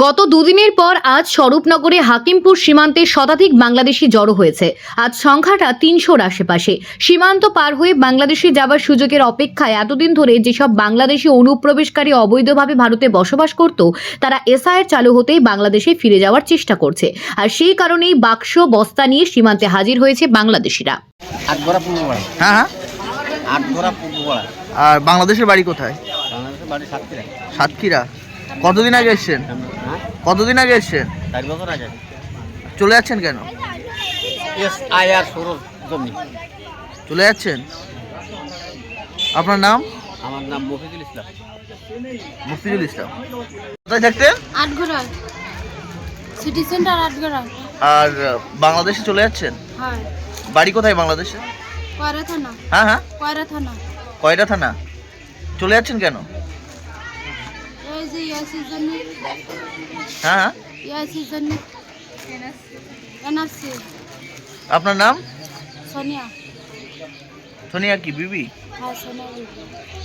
গত দুদিনের পর আজ স্বরূপনগরে হাকিমপুর সীমান্তে শতাধিক বাংলাদেশি জড়ো হয়েছে। আজ সংখ্যাটা তিনশোর আশেপাশে। সীমান্ত পার হয়ে বাংলাদেশে যাবার সুযোগের অপেক্ষায় এতদিন ধরে যেসব বাংলাদেশি অনুপ্রবেশকারী অবৈধভাবে ভারতে বসবাস করত তারা এসআইয়ের চালু হতেই বাংলাদেশে ফিরে যাওয়ার চেষ্টা করছে। আর সেই কারণেই বাক্স বস্তা নিয়ে সীমান্তে হাজির হয়েছে বাংলাদেশিরা। হ্যাঁ হ্যাঁ। আর বাংলাদেশের বাড়ি কোথায়? বাংলাদেশের বাড়ি সাতক্ষীরা। সাতক্ষীরা। কতদিন আগে এসছেন? কতদিন আগে এসছেন? চার বছর আগে। চলে যাচ্ছেন কেন? এস আই আর জমি। চলে যাচ্ছেন? আপনার নাম? আমার নাম মফিজুল ইসলাম। মুফতিজুল ইসলাম। কোথায় থাকতেন? সিটি সেন্টার আর বাংলাদেশে চলে যাচ্ছেন? হ্যাঁ। বাড়ি কোথায় বাংলাদেশে? কয়রা থানা। হ্যাঁ হ্যাঁ। কয়রা থানা। কয়টা থানা? চলে যাচ্ছেন কেন? হ্যাঁ হ্যাঁ। আপনার নাম? সোনিয়া। সোনিয়া কি বিবি? হ্যাঁ সোনিয়া